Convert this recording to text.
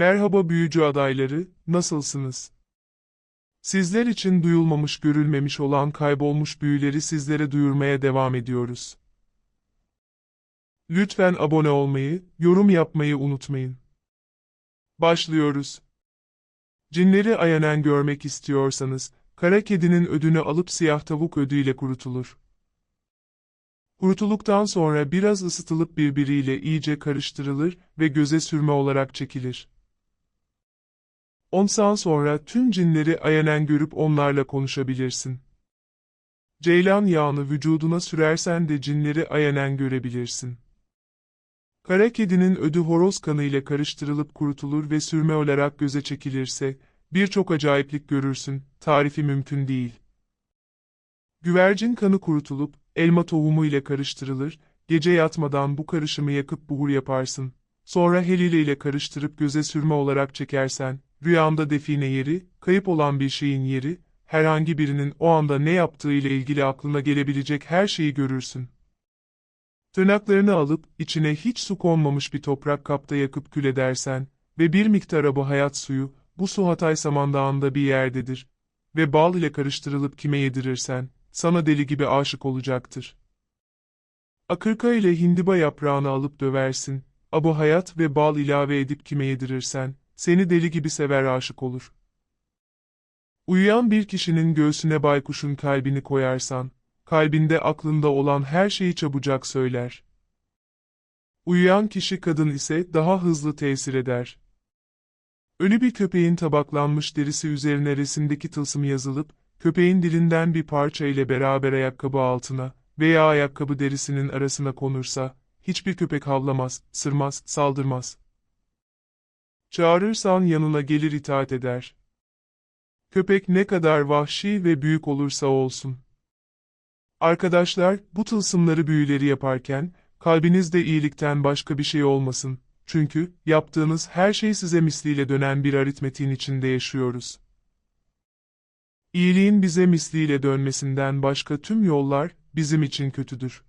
Merhaba büyücü adayları, nasılsınız? Sizler için duyulmamış görülmemiş olan kaybolmuş büyüleri sizlere duyurmaya devam ediyoruz. Lütfen abone olmayı, yorum yapmayı unutmayın. Başlıyoruz. Cinleri ayanen görmek istiyorsanız, kara kedinin ödünü alıp siyah tavuk ödüyle kurutulur. Kurutulduktan sonra biraz ısıtılıp birbiriyle iyice karıştırılır ve göze sürme olarak çekilir. 10 saat sonra tüm cinleri ayanen görüp onlarla konuşabilirsin. Ceylan yağını vücuduna sürersen de cinleri ayanen görebilirsin. Kara kedinin ödü horoz kanı ile karıştırılıp kurutulur ve sürme olarak göze çekilirse, birçok acayiplik görürsün, tarifi mümkün değil. Güvercin kanı kurutulup, elma tohumu ile karıştırılır, gece yatmadan bu karışımı yakıp buhur yaparsın. Sonra helile ile karıştırıp göze sürme olarak çekersen, rüyanda define yeri, kayıp olan bir şeyin yeri, herhangi birinin o anda ne yaptığı ile ilgili aklına gelebilecek her şeyi görürsün. Tırnaklarını alıp, içine hiç su konmamış bir toprak kapta yakıp kül edersen ve bir miktar bu hayat suyu, bu su Hatay Samandağı'nda bir yerdedir ve bal ile karıştırılıp kime yedirirsen, sana deli gibi aşık olacaktır. Akırka ile hindiba yaprağını alıp döversin, abu hayat ve bal ilave edip kime yedirirsen, seni deli gibi sever aşık olur. Uyuyan bir kişinin göğsüne baykuşun kalbini koyarsan, kalbinde aklında olan her şeyi çabucak söyler. Uyuyan kişi kadın ise daha hızlı tesir eder. Ölü bir köpeğin tabaklanmış derisi üzerine resimdeki tılsım yazılıp, köpeğin dilinden bir parça ile beraber ayakkabı altına veya ayakkabı derisinin arasına konursa, hiçbir köpek havlamaz, sırmaz, saldırmaz. Çağırırsan yanına gelir itaat eder. Köpek ne kadar vahşi ve büyük olursa olsun. Arkadaşlar, bu tılsımları büyüleri yaparken, kalbinizde iyilikten başka bir şey olmasın. Çünkü, yaptığınız her şey size misliyle dönen bir aritmetiğin içinde yaşıyoruz. İyiliğin bize misliyle dönmesinden başka tüm yollar, bizim için kötüdür.